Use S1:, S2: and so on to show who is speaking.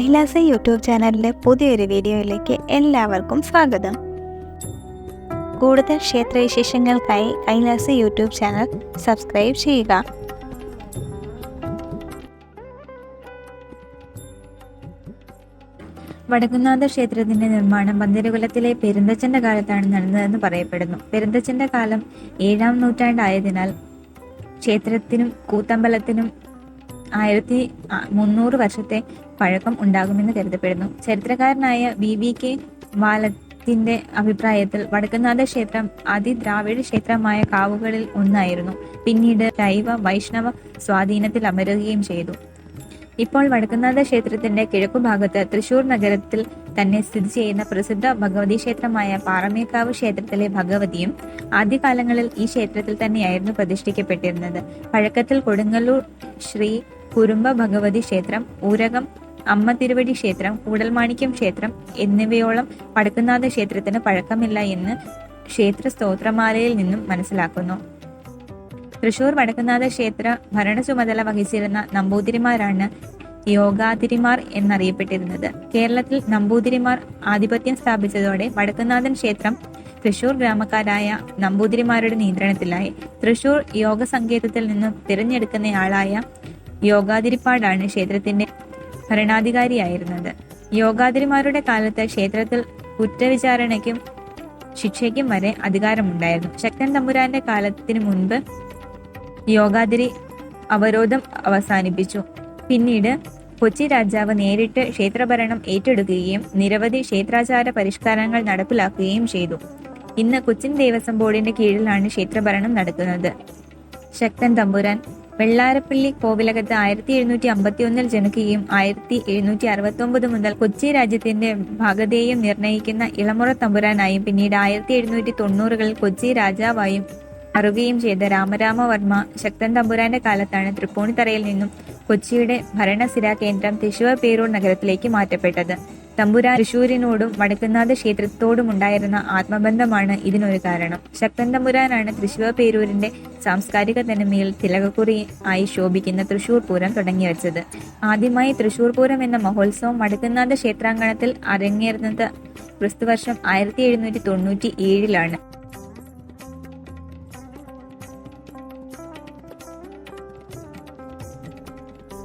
S1: Kailasa YouTube ചാനലിന്റെ പുതിയൊരു വീഡിയോയിലേക്ക് എല്ലാവർക്കും സ്വാഗതം. കൂടുതൽ ക്ഷേത്രവിശേഷങ്ങൾക്കായി കൈലാസ യൂട്യൂബ് ചാനൽ സബ്സ്ക്രൈബ് ചെയ്യുക.
S2: വടക്കുന്നാഥ ക്ഷേത്രത്തിന്റെ നിർമ്മാണം പന്തിരുകുലത്തിലെ പെരുന്തച്ചന്റെ കാലത്താണ് നടന്നതെന്ന് പറയപ്പെടുന്നു. പെരുന്തച്ചന്റെ കാലം ഏഴാം നൂറ്റാണ്ടായതിനാൽ ക്ഷേത്രത്തിനും കൂത്തമ്പലത്തിനും ആയിരത്തി മുന്നൂറ് വർഷത്തെ പഴക്കം ഉണ്ടാകുമെന്ന് കരുതപ്പെടുന്നു. ചരിത്രകാരനായ വി വി കെ വാലത്തിന്റെ അഭിപ്രായത്തിൽ വടക്കുന്നാഥ ക്ഷേത്രം അതിദ്രാവിഡ ക്ഷേത്രമായ കാവുകളിൽ ഒന്നായിരുന്നു. പിന്നീട് ശൈവ വൈഷ്ണവ സ്വാധീനത്തിൽ അമരുകയും ചെയ്തു. ഇപ്പോൾ വടക്കുന്നാഥ ക്ഷേത്രത്തിന്റെ കിഴക്കുഭാഗത്ത് തൃശൂർ നഗരത്തിൽ തന്നെ സ്ഥിതി ചെയ്യുന്ന പ്രസിദ്ധ ഭഗവതി ക്ഷേത്രമായ പാറമേക്കാവ് ക്ഷേത്രത്തിലെ ഭഗവതിയും ആദ്യകാലങ്ങളിൽ ഈ ക്ഷേത്രത്തിൽ തന്നെയായിരുന്നു പ്രതിഷ്ഠിക്കപ്പെട്ടിരുന്നത്. പഴക്കത്തിൽ കൊടുങ്ങല്ലൂർ ശ്രീ കുരുമ്പ ഭഗവതി ക്ഷേത്രം ഊരകം അമ്മ തിരുവടി ക്ഷേത്രം കൂടൽമാണിക്യം ക്ഷേത്രം എന്നിവയോളം വടക്കുന്നാഥ ക്ഷേത്രത്തിന് പഴക്കമില്ല എന്ന് ക്ഷേത്ര സ്തോത്രമാലയിൽ നിന്നും മനസ്സിലാക്കുന്നു. തൃശൂർ വടക്കുന്നാഥ ക്ഷേത്ര ഭരണ ചുമതല വഹിച്ചിരുന്ന നമ്പൂതിരിമാരാണ് യോഗാതിരിമാർ എന്നറിയപ്പെട്ടിരുന്നത്. കേരളത്തിൽ നമ്പൂതിരിമാർ ആധിപത്യം സ്ഥാപിച്ചതോടെ വടക്കുന്നാഥൻ ക്ഷേത്രം തൃശൂർ ഗ്രാമക്കാരായ നമ്പൂതിരിമാരുടെ നിയന്ത്രണത്തിലായി. തൃശൂർ യോഗ സങ്കേതത്തിൽ നിന്നും തിരഞ്ഞെടുക്കുന്നയാളായ യോഗാതിരിപ്പാടാണ് ക്ഷേത്രത്തിന്റെ ഭരണാധികാരിയായിരുന്നത്. യോഗാതിരിമാരുടെ കാലത്ത് ക്ഷേത്രത്തിൽ കുറ്റവിചാരണയ്ക്കും ശിക്ഷയ്ക്കും വരെ അധികാരമുണ്ടായിരുന്നു. ശക്തൻ തമ്പുരാന്റെ കാലത്തിനു മുൻപ് യോഗാതിരി അവരോധം അവസാനിപ്പിച്ചു. പിന്നീട് കൊച്ചി രാജാവ് നേരിട്ട് ക്ഷേത്രഭരണം ഏറ്റെടുക്കുകയും നിരവധി ക്ഷേത്രാചാര പരിഷ്കാരങ്ങൾ നടപ്പിലാക്കുകയും ചെയ്തു. ഇന്ന് കൊച്ചിൻ ദേവസ്വം ബോർഡിന്റെ കീഴിലാണ് ക്ഷേത്രഭരണം നടക്കുന്നത്. ശക്തൻ തമ്പുരാൻ വെള്ളാരപ്പള്ളി കോവിലകത്ത് ആയിരത്തി എഴുന്നൂറ്റി അമ്പത്തി ഒന്നിൽ ജനിക്കുകയും ആയിരത്തി എഴുന്നൂറ്റി അറുപത്തി ഒമ്പത് മുതൽ കൊച്ചി രാജ്യത്തിന്റെ ഭാഗതേയം നിർണയിക്കുന്ന ഇളമുറ തമ്പുരാനായും പിന്നീട് ആയിരത്തി എഴുന്നൂറ്റി തൊണ്ണൂറുകളിൽ കൊച്ചി രാജാവായും മാറുകയും ചെയ്ത രാമരാമവർമ്മ ശക്തൻ തമ്പുരാന്റെ കാലത്താണ് തൃപ്പൂണിത്തറയിൽ നിന്നും കൊച്ചിയുടെ ഭരണസിരാ കേന്ദ്രം തൃശൂർ പേരൂർ നഗരത്തിലേക്ക് മാറ്റപ്പെട്ടത്. തമ്പുരാൻ തൃശൂരിനോടും വടക്കുന്നാഥ ക്ഷേത്രത്തോടും ഉണ്ടായിരുന്ന ആത്മബന്ധമാണ് ഇതിനൊരു കാരണം. ശക്തൻ തമ്പുരാനാണ് തൃശൂർ പേരൂരിന്റെ സാംസ്കാരിക തനിമയിൽ തിലകക്കുറി ആയി ശോഭിക്കുന്ന തൃശൂർ പൂരം തുടങ്ങി വെച്ചത്. ആദ്യമായി തൃശൂർ പൂരം എന്ന മഹോത്സവം വടക്കുന്നാഥ ക്ഷേത്രാങ്കണത്തിൽ അരങ്ങേറുന്നത് ക്രിസ്തുവർഷം ആയിരത്തി എഴുന്നൂറ്റി തൊണ്ണൂറ്റി ഏഴിലാണ്.